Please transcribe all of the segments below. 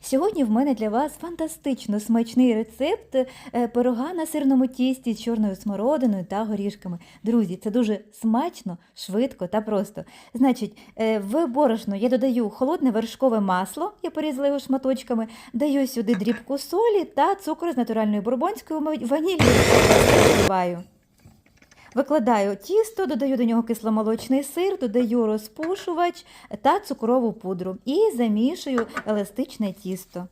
Сьогодні в мене для вас фантастично смачний рецепт е, пирога на сирному тісті з чорною смородиною та горішками. Друзі, це дуже смачно, швидко та просто. Значить, е, в борошно я додаю холодне вершкове масло, я порізала його шматочками, даю сюди дрібку солі та цукор з натуральною бурбонською ваніллю. Заливаю. Викладаю тісто, додаю до нього кисломолочний сир, додаю розпушувач та цукрову пудру і замішую еластичне тісто.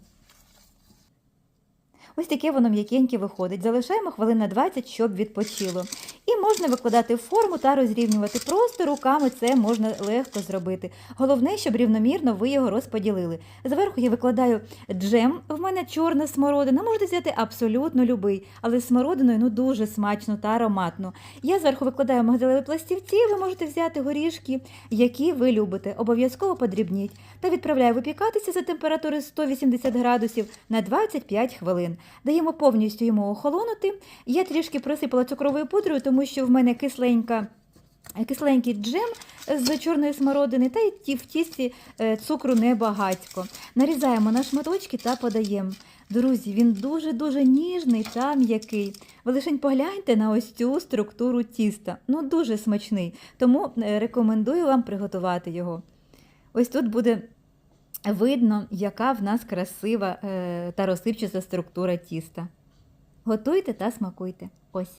Ось таке воно м'якеньке виходить. Залишаємо хвилин на 20, щоб відпочило. І можна викладати форму та розрівнювати. Просто руками це можна легко зробити. Головне, щоб рівномірно ви його розподілили. Зверху я викладаю джем, в мене чорна смородина. Можете взяти абсолютно любий, але з смородиною ну дуже смачно та ароматно. Я зверху викладаю мигдалеві пластівці, ви можете взяти горішки, які ви любите. Обов'язково подрібніть. Та відправляю випікатися за температури 180 градусів на 25 хвилин. Даємо повністю йому охолонути. Я трішки присипала цукровою пудрою, тому що в мене кисленька. Кисленький джем з чорної смородини та й в тісті е, цукру небагатько. Нарізаємо на шматочки та подаємо. Друзі, він дуже-дуже ніжний та м'який. Ви лише погляньте на ось цю структуру тіста. Ну, дуже смачний. Тому е, рекомендую вам приготувати його. Ось тут буде видно, яка в нас красива е, та розсипчаста структура тіста. Готуйте та смакуйте.